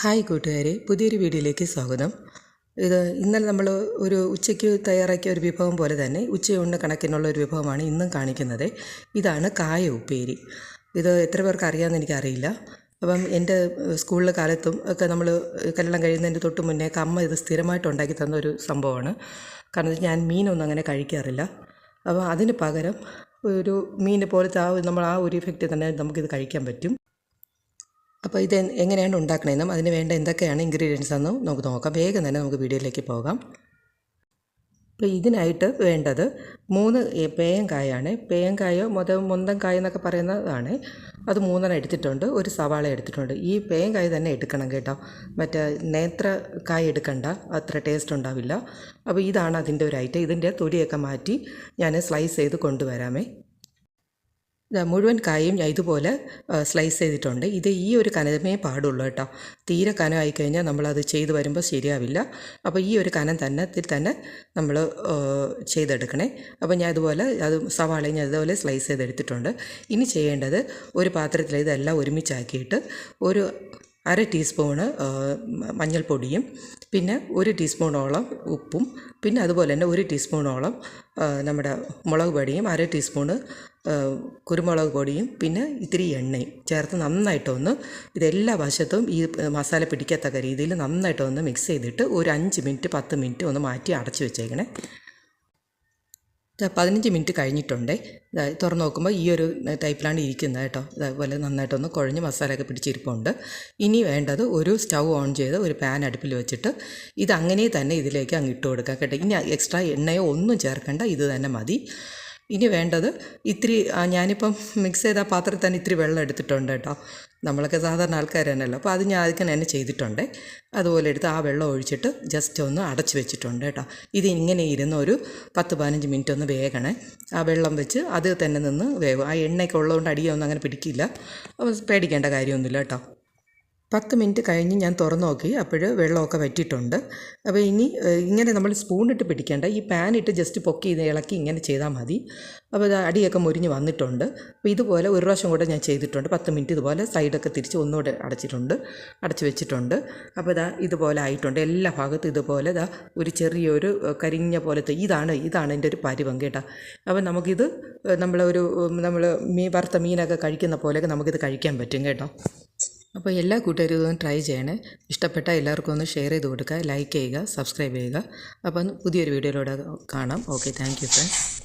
Hi കൂട്ടുകാരെ പുതിയൊരു വീഡിയോയിലേക്ക് സ്വാഗതം. ഇത് ഇന്നലെ നമ്മൾ ഒരു ഉച്ചയ്ക്ക് തയ്യാറാക്കിയ ഒരു വിഭവം പോലെ തന്നെ ഉച്ചയൂണിന് കണക്കിനുള്ള ഒരു വിഭവമാണ് ഇന്നും കാണിക്കുന്നത്. ഇതാണ് കായ ഉപ്പേരി. ഇത് എത്ര പേർക്ക് അറിയാമെന്ന് എനിക്കറിയില്ല. അപ്പം എന്റെ സ്കൂളിലെ കാലത്തും ഒക്കെ നമ്മൾ കല്യാണം കഴിയുന്നതിന്റെ തൊട്ട് മുന്നേ അമ്മ ഇത് സ്ഥിരമായിട്ട് ഉണ്ടാക്കി തന്ന ഒരു സംഭവമാണ്. കാരണം ഞാൻ മീനൊന്നും അങ്ങനെ കഴിക്കാറില്ല. അപ്പോൾ അതിന് പകരം ഒരു മീനെ പോലത്തെ ആ നമ്മൾ ആ ഒരു ഇഫക്റ്റ് തന്നെ നമുക്കിത് കഴിക്കാൻ പറ്റും. അപ്പോൾ ഇത് എങ്ങനെയാണ് ഉണ്ടാക്കണമെന്നും അതിന് വേണ്ട എന്തൊക്കെയാണ് ഇൻഗ്രീഡിയൻസ് എന്നും നമുക്ക് നോക്കാം. വേഗം തന്നെ നമുക്ക് വീഡിയോയിലേക്ക് പോകാം. അപ്പോൾ ഇതിനായിട്ട് വേണ്ടത് മൂന്ന് പേയങ്കായാണ്. പേയങ്കായോ മുത മുന്തങ്കായ എന്നൊക്കെ പറയുന്നതാണ്. അത് മൂന്നെണ്ണം എടുത്തിട്ടുണ്ട്. ഒരു സവാള എടുത്തിട്ടുണ്ട്. ഈ പേയങ്കായ തന്നെ എടുക്കണം കേട്ടോ. മറ്റേ നേത്ര കായ എടുക്കണ്ട. അത്ര ടേസ്റ്റ് ഉണ്ടാവില്ല. അപ്പോൾ ഇതാണ് അതിന്റെ ഒരു ഐറ്റം ഇതിന്റെ തൊലിയൊക്കെ മാറ്റി ഞാൻ സ്ലൈസ് ചെയ്ത് കൊണ്ടുവരാമേ. മുഴുവൻ കായും ഞാൻ ഇതുപോലെ സ്ലൈസ് ചെയ്തിട്ടുണ്ട്. ഇത് ഈ ഒരു കനമേ പാടുള്ളൂ കേട്ടോ. തീരെ കനമായി കഴിഞ്ഞാൽ നമ്മളത് ചെയ്ത് വരുമ്പോൾ ശരിയാവില്ല. അപ്പോൾ ഈ ഒരു കനം തന്നെ ഇതിൽ തന്നെ നമ്മൾ ചെയ്തെടുക്കണേ. അപ്പോൾ ഞാൻ ഇതുപോലെ അത് സവാളയും ഞാൻ ഇതുപോലെ സ്ലൈസ് ചെയ്തെടുത്തിട്ടുണ്ട്. ഇനി ചെയ്യേണ്ടത് ഒരു പാത്രത്തിൽ ഇതെല്ലാം ഒരുമിച്ചാക്കിയിട്ട് ഒരു അര ടീസ്പൂണ് മഞ്ഞൾപ്പൊടിയും പിന്നെ ഒരു ടീസ്പൂണോളം ഉപ്പും പിന്നെ അതുപോലെ തന്നെ ഒരു ടീസ്പൂണോളം നമ്മുടെ മുളക് പൊടിയും അര ടീസ്പൂണ് കുരുമുളക് പൊടിയും പിന്നെ ഇത്തിരി എണ്ണയും ചേർത്ത് നന്നായിട്ടൊന്ന് ഇതെല്ലാ വശത്തും ഈ മസാല പിടിക്കത്തക്ക രീതിയിൽ നന്നായിട്ടൊന്ന് മിക്സ് ചെയ്തിട്ട് ഒരു അഞ്ച് മിനിറ്റ് പത്ത് മിനിറ്റ് ഒന്ന് മാറ്റി അടച്ച് വെച്ചേക്കണേ. പതിനഞ്ച് മിനിറ്റ് കഴിഞ്ഞിട്ടുണ്ടേ. തുറന്ന് നോക്കുമ്പോൾ ഈ ഒരു ടൈപ്പിലാണ് ഇരിക്കുന്നത് കേട്ടോ. ഇതേപോലെ നന്നായിട്ടൊന്ന് കുഴഞ്ഞ് മസാലയൊക്കെ പിടിച്ചിരിപ്പുണ്ട്. ഇനി വേണ്ടത് ഒരു സ്റ്റൗ ഓൺ ചെയ്ത് ഒരു പാൻ അടുപ്പിൽ വെച്ചിട്ട് ഇത് അങ്ങനെ തന്നെ ഇതിലേക്ക് അങ്ങ് ഇട്ട് കൊടുക്കാം കേട്ടോ. ഇനി എക്സ്ട്രാ എണ്ണയോ ഒന്നും ചേർക്കേണ്ട ഇത് തന്നെ മതി. ഇനി വേണ്ടത് ഇത്തിരി ഞാനിപ്പം മിക്സ് ചെയ്ത പാത്രത്തിൽ തന്നെ ഇത്തിരി വെള്ളം എടുത്തിട്ടുണ്ട് കേട്ടോ. നമ്മളൊക്കെ സാധാരണ ആൾക്കാർ തന്നെയല്ലോ. അപ്പോൾ അത് ഞാൻ അതിന് തന്നെ ചെയ്തിട്ടുണ്ട്. അതുപോലെ എടുത്ത് ആ വെള്ളം ഒഴിച്ചിട്ട് ജസ്റ്റ് ഒന്ന് അടച്ചു വെച്ചിട്ടുണ്ട് കേട്ടോ. ഇത് ഇങ്ങനെ ഇരുന്ന് ഒരു പത്ത് പതിനഞ്ച് മിനിറ്റ് ഒന്ന് വേകണേ. ആ വെള്ളം വെച്ച് അത് തന്നെ നിന്ന് വേവും. ആ എണ്ണയൊക്കെ ഉള്ളതുകൊണ്ട് അടിയൊന്നും അങ്ങനെ പിടിക്കില്ല. അപ്പോൾ പേടിക്കേണ്ട കാര്യമൊന്നുമില്ല കേട്ടോ. പത്ത് മിനിറ്റ് കഴിഞ്ഞ് ഞാൻ തുറന്നു നോക്കി അപ്പോൾ വെള്ളമൊക്കെ വറ്റിയിട്ടുണ്ട്. അപ്പോൾ ഇനി ഇങ്ങനെ നമ്മൾ സ്പൂൺ ഇട്ട് പിടിക്കേണ്ട ഈ പാൻ ഇട്ട് ജസ്റ്റ് പൊക്കി ഇത് ഇളക്കി ഇങ്ങനെ ചെയ്താൽ മതി. അപ്പോൾ ഇത് അടിയൊക്കെ മുരിഞ്ഞ് വന്നിട്ടുണ്ട്. അപ്പോൾ ഇതുപോലെ ഒരു പ്രാവശ്യം കൂടെ ഞാൻ ചെയ്തിട്ടുണ്ട്. പത്ത് മിനിറ്റ് ഇതുപോലെ സൈഡൊക്കെ തിരിച്ച് ഒന്നുകൂടെ അടച്ചിട്ടുണ്ട് അടച്ച് വെച്ചിട്ടുണ്ട്. അപ്പോൾ ഇതാ ഇതുപോലെ ആയിട്ടുണ്ട്. എല്ലാ ഭാഗത്തും ഇതുപോലെ ഇതാ ഒരു ചെറിയൊരു കരിഞ്ഞ പോലത്തെ ഇതാണ് ഇതാണ് എന്റെ ഒരു പരിവം കേട്ടോ. അപ്പോൾ നമുക്കിത് നമ്മളൊരു നമ്മൾ മീ വറുത്ത മീനൊക്കെ കഴിക്കുന്ന പോലെയൊക്കെ നമുക്കിത് കഴിക്കാൻ പറ്റും കേട്ടോ. അപ്പോൾ എല്ലാ കൂട്ടുകാരും ട്രൈ ചെയ്യണേ. ഇഷ്ടപ്പെട്ട എല്ലാവർക്കും ഒന്ന് ഷെയർ ചെയ്ത് കൊടുക്കുക ലൈക്ക് ചെയ്യുക സബ്സ്ക്രൈബ് ചെയ്യുക. അപ്പം പുതിയൊരു വീഡിയോയിലൂടെ കാണാം. Okay thank you friends.